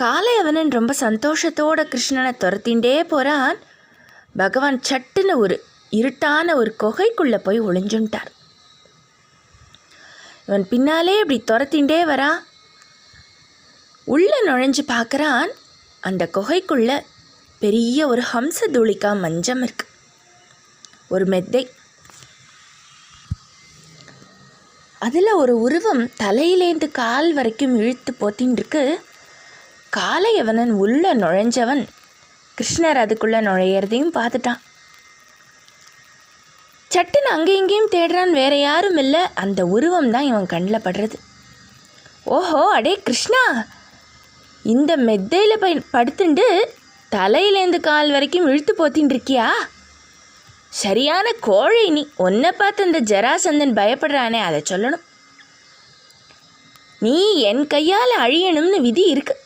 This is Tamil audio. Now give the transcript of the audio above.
காளையவனன் ரொம்ப சந்தோஷத்தோட கிருஷ்ணனை துரத்தின்றே போகிறான் பகவான் சட்டுன்னு ஒரு இருட்டான ஒரு குகைக்குள்ளே போய் ஒளிஞ்சுட்டார். இவன் பின்னாலே இப்படி துரத்தின்றே வரான் உள்ளே நுழைஞ்சு பார்க்குறான். அந்த குகைக்குள்ள பெரிய ஒரு ஹம்ச தூளிக்கா மஞ்சம் இருக்கு. ஒரு மெத்தை. அதில் ஒரு உருவம் தலையிலேந்து கால் வரைக்கும் இழுத்து போத்தின்னு இருக்கு காளையவனன் உள்ள நுழைஞ்சவன் கிருஷ்ணர் அதுக்குள்ளே நுழையிறதையும் பார்த்துட்டான். சட்டுன்னு அங்கே இங்கேயும் தேடுறான் வேற யாரும் இல்லை. அந்த உருவம் தான் இவன் கண்ணில் படுறது. ஓஹோ அடே கிருஷ்ணா! இந்த மெத்தையில் போய் படுத்துண்டு தலையிலேருந்து கால் வரைக்கும் இழுத்து போத்தின்னு இருக்கியா? சரியான கோழை நீ. உன்னை பார்த்து இந்த ஜராசந்தன் பயப்படுறானே அதை சொல்லணும். நீ என் கையால் அழியணும்னு விதி இருக்குது